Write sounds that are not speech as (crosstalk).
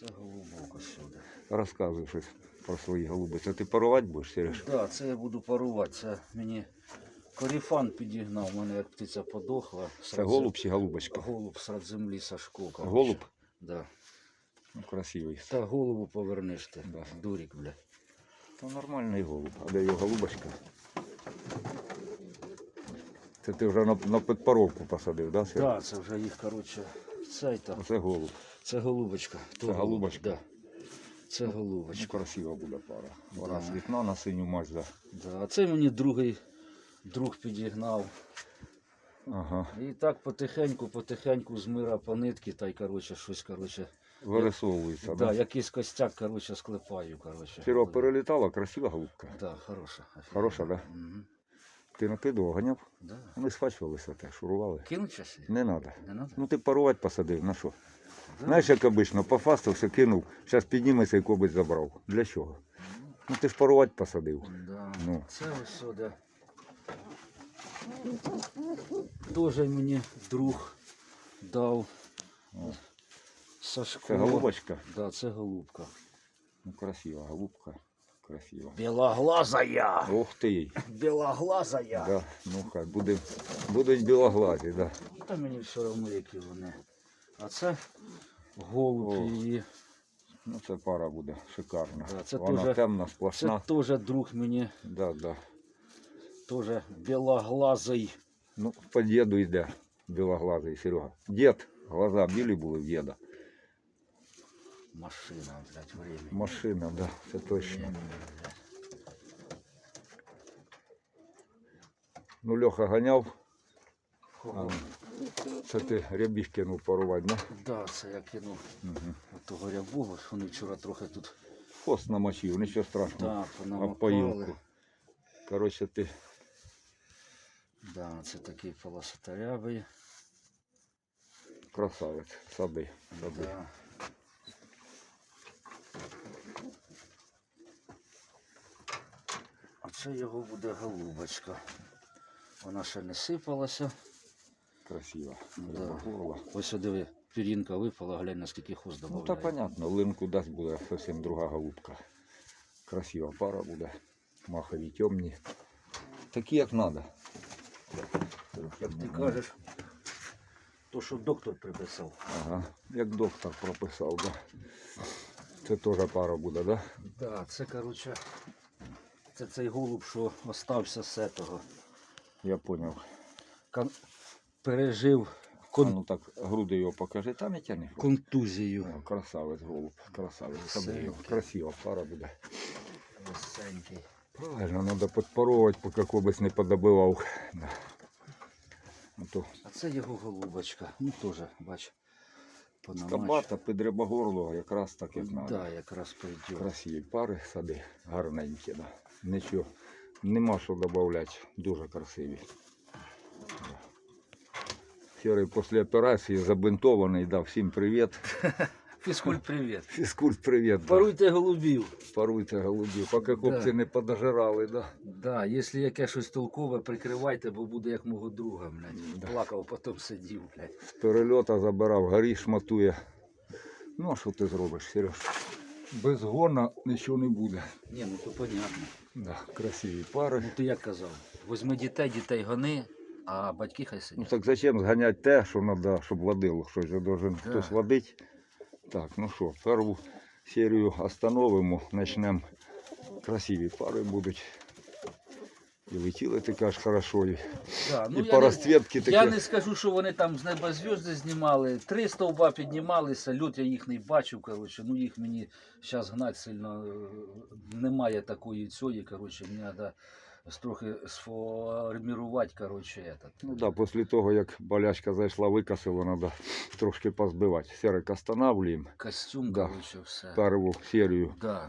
Це голубок сюди. Розказуй щось про свої голуби. Це ти парувати будеш, Сереж? Так, да, це я буду парувати. Це мені коріфан підігнав, у мене як птиця подохла. Це голуб чи голубочка? Голуб серед землі Сашко. коротше. Голуб? Да. Ну, красивий. Та голову повернеш ти. Да. Дурік, бля. Та нормальний голуб. А де його голубочка? Це ти вже на, на підпаровку посадив, да, Так, да, це вже їх, коротше, цей там. Оце голуб. Це голубочка. Це голубочка? Да. Це Ну, голубочка. красива буде пара. Вона Да. з вікна на синю мать, да. Да. А це мені другий друг підігнав. Ага. І так потихеньку, потихеньку з мира по нитки, та й коротше, щось, коротше. Вирисовується, Да, да? якийсь костяк, коротше, склепаю, коротше. Перелітала, красива голубка. Да, хороша. Хороша, да? Угу. Ти накидував, ганяв? Да. Вони схвачувалися те, шурували. Кинуть щас? Не треба. Не надо? Ну ти парувати посадив, на що? Да. Знаєш, як обично, пофастався, кинув, зараз підніметься і кобить забрав. Для чого? Ну ти ж парувати посадив. Да. Ну. Це ось сюди. Дуже мені друг дав. О. Сашко. Це голубочка. Да, це голубка. Ну красива, голубка. Красива. Білоглазая. Ох ти. Білоглазая. Да. Ну хай буде, будуть білоглазі, да. Та мені все одно, які вони. А це голуб Ох. її. Ну це пара буде шикарна. Да, це Вона дуже- темна, Це теж друг мені, Да, да. теж білоглазий. Ну, по діду йде білоглазий Серега. Дід, глаза білі були в діда. Машина, блядь, время. Машина, да, це точно. Ну, Льоха ганяв, Кого? це ти рябіх кинув парувати, да? Да, це я кинув Угу. того рябого, вони вчора трохи тут Хвост намочив, нічого страшного. да, а понамокали. поїлку. Коротше, ти Да, це такий полосатарявий. красавець, сади. сади. Да. Це його буде голубочка. Вона ще не сипалася. Красиво. Да. Ось диви, пірінка випала, глянь, наскільки хвост Ну добавляє. так понятно, линку дасть буде зовсім друга голубка. Красива пара буде. Махові темні. Такі як треба. Як ти кажеш, то що доктор приписав. Ага. Як доктор прописав, да. Це теж пара буде, да? Да, це коротше, це цей голуб, що остався з того. Я поняв. Кон... Пережив А ну так, груди його покажи, там і тяни. контузію. О, красавець голуб, красавець. Його. Красива пара буде. Весенький. Правильно, треба підпарувати, поки кобець не подобивав. Да. Ну, то А це його голубочка. Ну теж, бач. Скабата під горло, якраз так і знаю. Да, якраз пойдет. Красиві пари сади, гарненькі, да. Нічого, нема що додати, дуже красиві. Да. Після операції забинтований, дав всім привіт. (laughs) Фізкульт, привіт. Фізкульт привіт. Да. Паруйте голубів. Паруйте голубів, поки хлопці не подожирали, да. Да, якщо яке щось толкове, прикривайте, бо буде як мого друга, блядь. Да. Плакав, потім сидів, блядь. З перельота забирав, горі шматує. Ну, а що ти зробиш, Сереж? Без гона нічого не буде. Ні, ну то понятно. Да, красиві пари. Ну ти як казав, возьми дітей, дітей гони, а батьки хай сидять. Ну так зачем зганяти те, що треба, щоб водило, щось же должен Да. хтось водити. Так, ну що, першу серію остановимо, почнемо. Красиві пари будуть. І летіли ти кажеш хорошо. І, Да, ну, і по розцвітки таке. Я не скажу, що вони там з неба зв'язки знімали. Три стовба піднімалися, лють я їх не бачив. Коротше, ну їх мені зараз гнати сильно е, немає такої цієї. Коротше, мені треба трохи сформірувати, коротше, этот. Ну так, да, після того, як болячка зайшла, викосила, треба трошки позбивати. Серик останавливаємо Костюм, Да. коротше, все. Перву серію. Да.